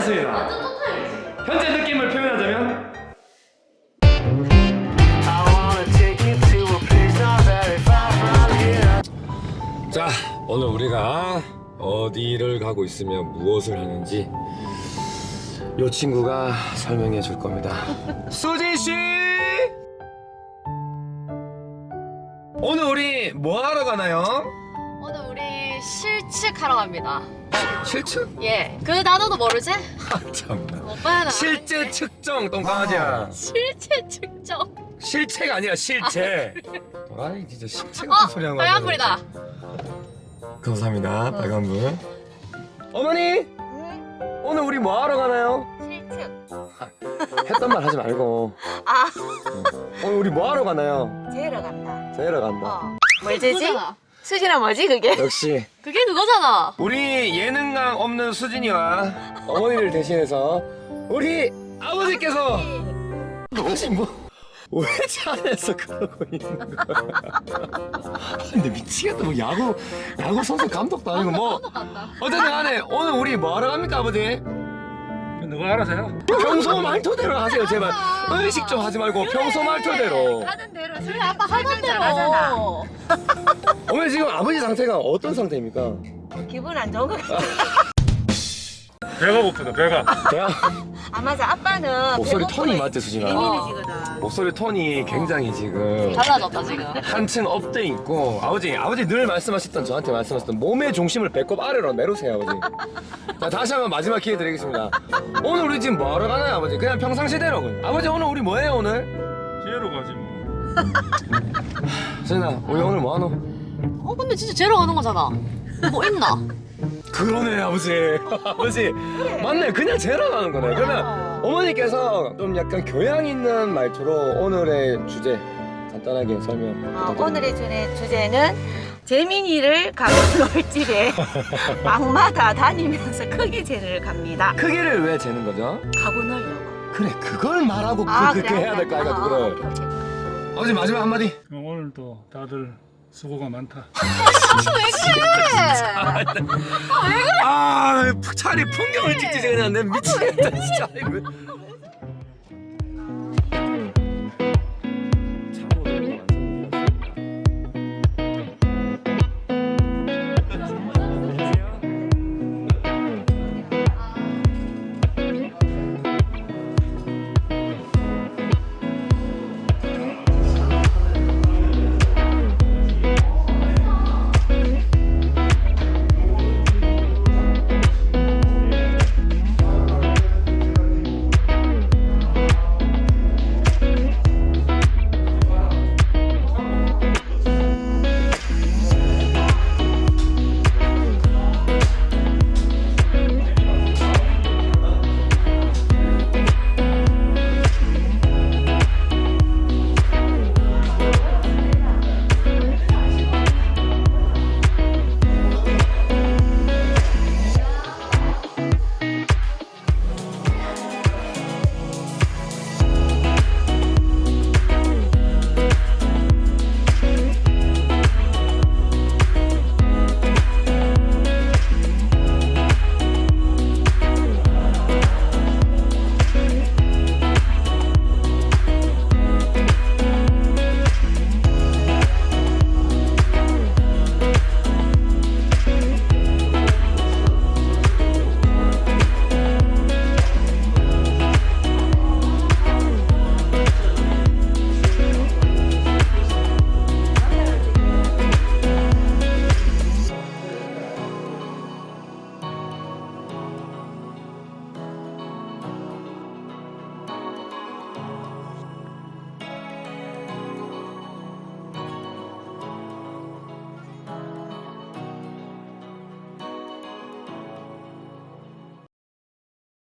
괜찮습니다. 완전 토탈이지. 현재 느낌을 표현하자면. 자, 오늘 우리가 어디를 가고 있으며 무엇을 하는지 요 친구가 설명해 줄 겁니다. 수진 씨! 오늘 우리 뭐 하러 가나요? 오늘 우리 실측하러 갑니다. 실측? 예. 그 단어도 모르지? 아, 참나. 오빠는 실제 측정 똥강아지야. 실체 측정. 실체가 아니라 실체. 아이 진짜 실체 같은 어, 소리 하는 거. 빨간 불이다. 감사합니다. 빨간 불. 어머니, 오늘 우리 뭐 하러 가나요? 실측. 했던 말 하지 말고. 아, 오늘 우리 뭐 하러 가나요? 재러 간다. 재러 간다. 어. 뭘 재지? 수진아 뭐지 그게? 역시 그게 그거잖아. 우리 예능감 없는 수진이와 어머니를 대신해서 우리 아버지께서 혹시 뭐왜 차 안에서 그러고 있는 거야? 근데 미치겠다 뭐 야구 야구 선수 감독도 아니고 뭐. 어쨌든 간에 오늘 우리 뭐 하러 갑니까 아버지? 누가 알아서 해요? 평소 말투대로 하세요 제발 의식 좀 하지 말고 평소 말투대로 하던 대로 그래 아빠 하던 대로. 하잖아. 어머니 지금 아버지 상태가 어떤 상태입니까? 기분 안 좋은 것 같아. 배가 고프다 배가. 내가 아 맞아 아빠는 목소리 톤이 맞지 수진아? 예민해지거든. 목소리 톤이 굉장히 지금 달라졌다 지금. 한층 업돼 있고 아버지 아버지 늘 말씀하셨던 저한테 말씀하셨던 몸의 중심을 배꼽 아래로 내려세요 아버지 자 다시 한번 마지막 기회 드리겠습니다 오늘 우리 지금 뭐 하러 가나요 아버지 그냥 평상시대로 그냥. 아버지 오늘 우리 뭐해요 오늘? 지혜로 가지 뭐. 수진아 우리 오늘 뭐 하노? 어 근데 진짜 제로 가는 거잖아. 뭐 있나? 그러네 아버지 아버지 맞네 그냥 재러 가는 거네 그러면 어머니께서 좀 약간 교양 있는 말투로 오늘의 주제 간단하게 설명 어, 부탁드립니다. 오늘의 주제, 주제는 재민이를 가고 놀집에 방마다 다니면서 크기 재를 갑니다. 크기를 왜 재는 거죠? 가고 놀려고. 그래 그걸 말하고 그, 아, 그렇게 그래, 해야 될 거 아이가 어, 그래 오케이. 아버지 마지막 한마디 오늘도 다들 수고가 많다. 아 차라리 풍경을 찍지 그냥 내 미치겠다 진짜. 이거.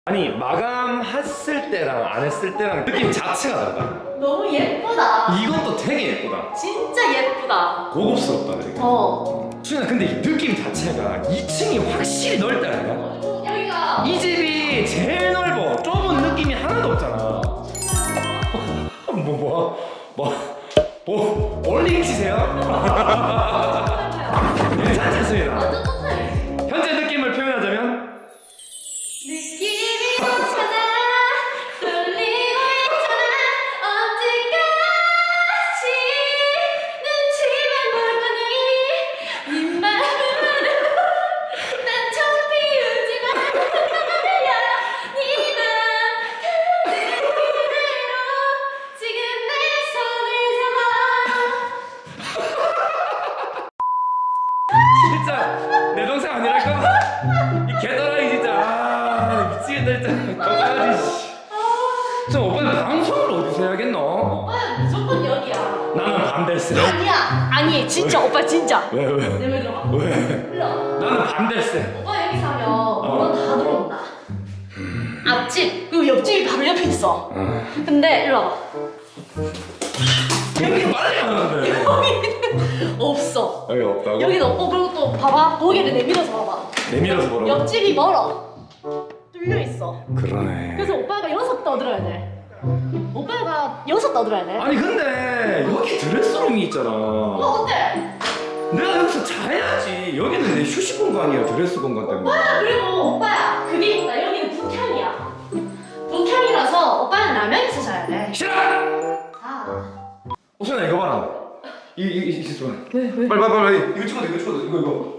아니 마감했을 때랑 안 했을 때랑 느낌 자체가 달라 너무 예쁘다. 또 되게 예쁘다 진짜 예쁘다. 고급스럽다 되게 어. 수진아 근데 이 느낌 자체가 2층이 확실히 넓다니까 여기가 이 집이 제일 넓어 좁은 느낌이 하나도 없잖아 뭐뭐뭐 뭐, 뭐, 올링 치세요? 진짜 오빠 진짜. 왜 왜? 내말 들어봐. 왜? 일로. 나는 반대세 오빠 여기 사면 물건 다 들어온다. 앞집 그리고 옆집이 바로 옆에 있어. 근데 일로 와봐. 이렇게 빨리 하는데 없어. 여기 없다고? 여기는 없고 그리고 또 봐봐 고개를 내밀어서 봐봐. 내밀어서 보라고? 옆집이 멀어. 뚫려 있어. 그러네 그래서 오빠가 여섯 떠들어야 돼. 오빠가 여섯 떠들어야 돼. 아니 근데 여기 드레스룸이 있잖아 어 어때? 내가 여기서 자야지 여기는 내 휴식 공간이야 드레스 공간 때문에 오빠야 그리고 오빠야 그게 있다 여기는 북향이야. 북향이라서 오빠는 라면에서 자야 돼. 싫어! 자. 오순아 이거 봐라 이거 이거 이거 있어 왜 왜? 빨리 빨리 빨리 이거 찍어도 이거 찍어도 이거 이거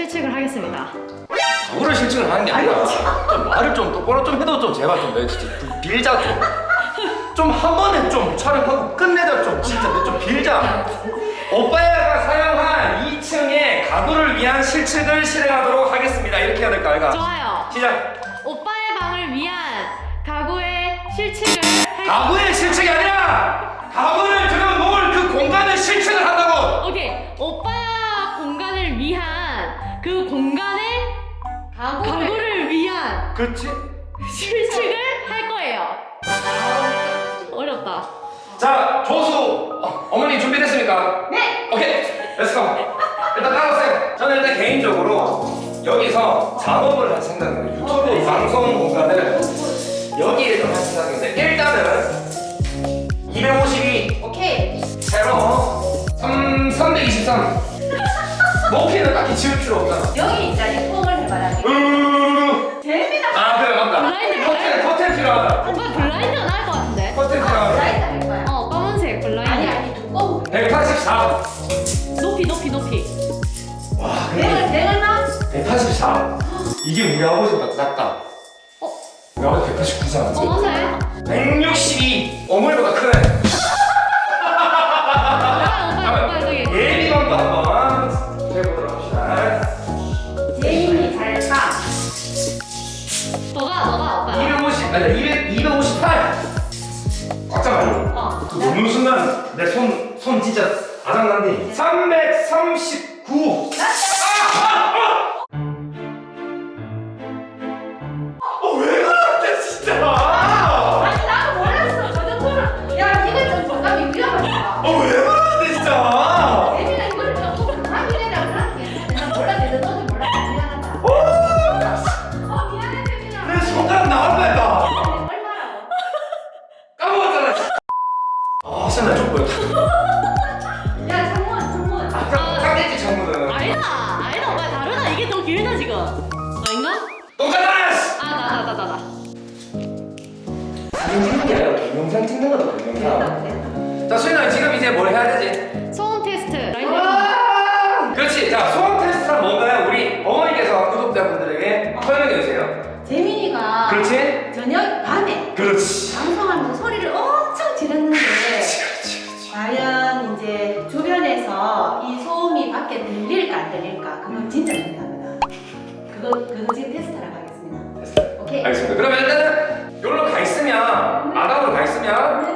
실측을 하겠습니다. 가구를 실증을 하는 게 아니라 좀 말을 좀 똑바로 좀 해도 좀 제발 좀내 진짜 빌자 좀. 좀 한 번에 좀 촬영하고 끝내자 좀 진짜 내 좀 빌자. 오빠야가 사용한 2층의 가구를 위한 실측을 실행하도록 하겠습니다. 이렇게 해야 될까, 아이가? 좋아요. 시작. 오빠의 방을 위한 가구의 실측을 할. 가구의 실측이 아니라 가구를 들여놓을 그 공간을 실측을 한다고. 오케이. 오빠야 공간을 위한 그 공간의 가구를 위한 그렇지? 실측을 할 거예요. 어렵다. 자, 조수 어, 어머니 준비됐습니까? 네. 오케이, 렛츠고. 일단 따라오세요. 저는 일단 개인적으로 여기서 작업을 할 생각이에요. 유튜브 방송 공간을 여기에 좀할 생각인데 일단은 252 오케이. 세로 3, 323 높이는 딱히 지울 필요 없잖아. 여기 있자 이 폼을 해봐라. 으르르르르. 재미나. 아 그래 맞다. 블라인드, 커튼 커튼 필요하다. 오빠 블라인드가 나을 것 같은데. 커튼 필요하다. 라이트 할 거야. 어 검은색 블라인드. 아니 아니 두꺼운. 184. 높이 높이 높이. 와 내가 내가 나. 184. 이게 우리 아버지보다 작다. 어? 우리 아버지 189잖아. 검은색. 162. 어머니보다 크네. 아니 200, 258. 꽉 잡아요. 어. 누는 순간 내 손, 손 진짜 아장난데. 339. 자, 수인아 지금 이제 뭘 해야 되지? 소음 테스트. 라인드. 그렇지. 자, 소원 테스트란 뭔가요? 우리 어머니께서 구독자분들에게 설명해 주세요. 재민이가 그렇지? 저녁 밤에 그렇지. 방송하면서 소리를 엄청 지르는데 과연 이제 주변에서 이 소음이 밖에 들릴까 안 들릴까 그건 진짜 중요합니다. 그거 그거 지금 테스트하러 가겠습니다. 오케이. 알겠습니다. 그러면 일단은 여기로 가 있으면 마당으로 가 있으면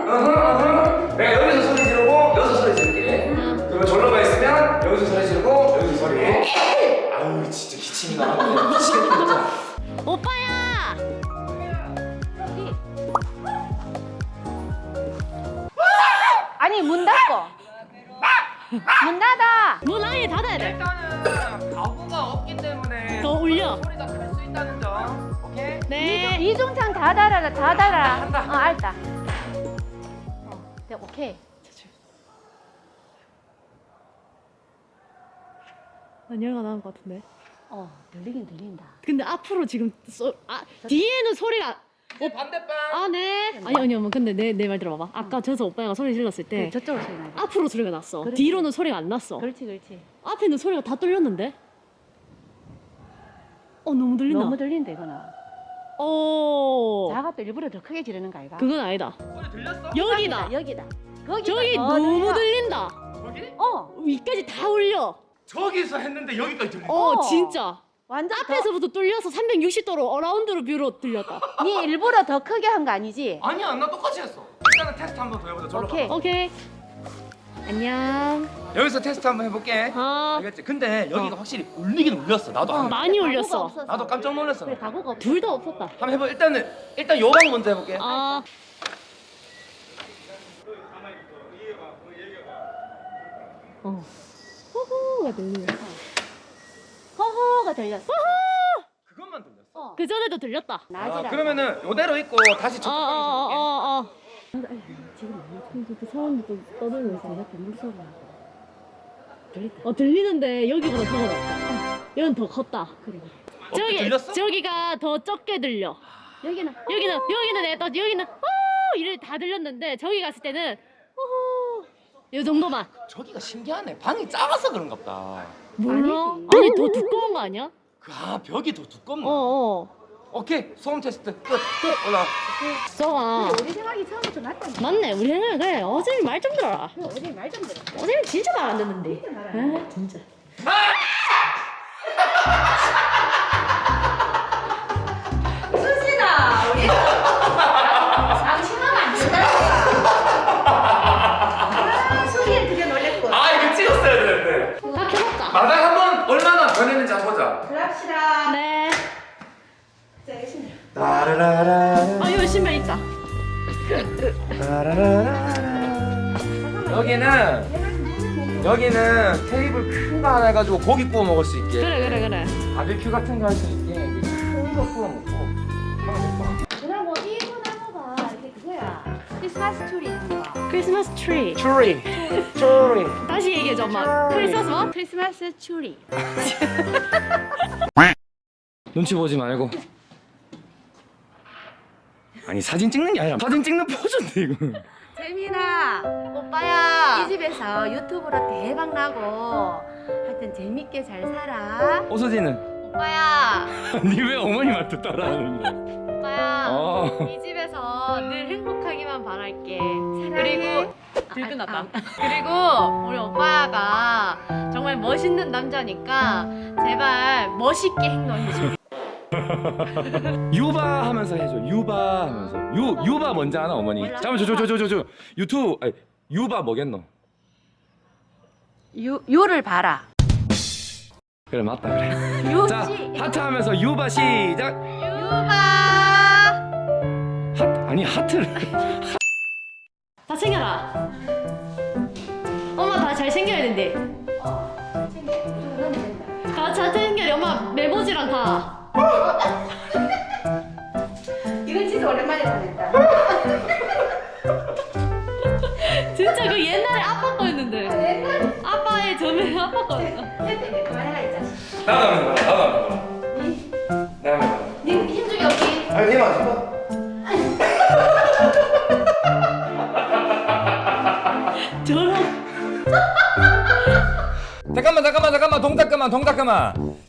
이중창 닫아라 닫아라. 한다. 어 알다. 어, 네 오케이. 안녕가 나은 것 같은데. 어 들리긴 들린다. 근데 앞으로 지금 소, 아 뒤에는 소리가 이제 반대방. 아 네. 아니 아니 어머 근데 내 내 말 들어봐봐. 아까 저서 오빠가 소리 질렀을 때그 저쪽으로 소리 나지. 앞으로 소리가 났어. 그렇지. 뒤로는 소리가 안 났어. 그렇지 그렇지. 앞에는 소리가 다 뚫렸는데. 어 너무 들린다. 너무 들린다 이거는. 어. 나가 또 일부러 더 크게 지르는 거 아이가? 그건 아니다. 소리 들렸어? 여기다. 여기다. 거기다 저기 더 너무 들려. 들린다. 저기? 어, 위까지 다 울려. 저기서 했는데 여기까지 들려. 어, 어. 진짜. 완전 앞에서부터 뚫려서 360도로 어라운드로 뷰로 들렸다. 더, 네 일부러 더 크게 한 거 아니지? 아니야 나 똑같이 했어. 일단은 테스트 한번 더 해보자. 저로 오케이. 오케이. 안녕. 가. 여기서 테스트 한번 해볼게. 아, 알겠지? 근데 여기가 확실히 울리긴 울렸어. 나도 안- 많이 각오가 울렸어. 없어서. 나도 깜짝 놀랐어. 그래 각오가 없어. 둘다 없었다. 한번 해봐. 일단은 일단 요방 먼저 해볼게. 아, 어. 호호가 들려. 허허가 들렸어. 그것만 들렸어. 어. 그 전에도 들렸다. 아, 낮이라. 그러면은 요대로 있고 다시 어, 저 어, 어, 어, 어. 지금 그 사람들도 떠들면서 약간 물소리 들리다. 어 들리는데 여기보다 더 낫다. 여긴 더 컸다. 그래. 저기 들렸어? 저기가 더 적게 들려. 여기는 여기는 여기는 내가 여기는 어 이래 다 들렸는데 저기 갔을 때는 어이 정도만. 저기가 신기하네. 방이 작아서 그런가 보다. 몰라. 아니 더 두꺼운 거 아니야? 그, 아 벽이 더 두껍나? 어 어. 오케이 소음 테스트 끝. 끝 올라. 써가. 우리 생각이 처음부터 낫다. 맞네. 우리 생각에 그래. 어제 말좀 들어라. 어디 말좀 들어. 어제 진짜 말 안 듣는데. 진짜 말안 아 진짜. 수진아, 우리 방심하면 안 된다. 아, 소리에 되게 놀랬고. 아 이거 찍었어야 되는데. 다 켜볼까? 마당 한번 얼마나 변했는지 한번 보자. 그럽시다. 네. 라라라라. 아 여기 신발 있다. 여기는 여기는 테이블 큰 거 하나 해가지고 고기 구워 먹을 수 있게 그래 그래 그래. 바비큐 같은 거 할 수 있게 큰 거 구워 먹고 하면 뭐 이거 이렇게 그거야. 크리스마스 트리 있는 거. 크리스마스 트리. 추리 추리 다시 얘기해 줘 엄마. 크리스마스 뭐? 크리스마스 트리. 눈치 보지 말고 아니 사진 찍는 게 아니라 사진 찍는 포즈인데 이거 재민아, 오빠야. 이 집에서 유튜브로 대박 나고 하여튼 재밌게 잘 살아. 오서진은 오빠야, 니 왜 어머니 말도 따라하는 거야 오빠야. 어. 이 집에서 늘 행복하기만 바랄게. 사랑해. 그리고 들 끝났다. 그리고 우리 오빠가 정말 멋있는 남자니까 제발 멋있게 행동해줘. 유바 하면서 해줘 유바 하면서 유 유바 뭔지 아나 어머니. 잠깐만 저 저 저 저 저 유튜브 아니, 유바 뭐겠노 유 유를 봐라. 그래 맞다 그래 유지. 자 하트 하면서 유바 시작 유바. 하트 아니 하트를 다 챙겨라. 엄마 다 잘 챙겨야 된대. 챙겨. 좀 넣으면 된다. 다잘 챙겨야 엄마 메모지랑 다. 이건 진짜 오랜만에 보냈다. 진짜 그 옛날에 아빠 거였는데. 옛날에 아빠의 점에 아빠 거였어. 했더니 그만해라 이 자식. 나도 하는 거야 나도 하는 거야 내가 하는 거야 니 힘주기 없지? 아니 니만 해봐 저런. 잠깐만 잠깐만 잠깐만 동작 그만 동작 그만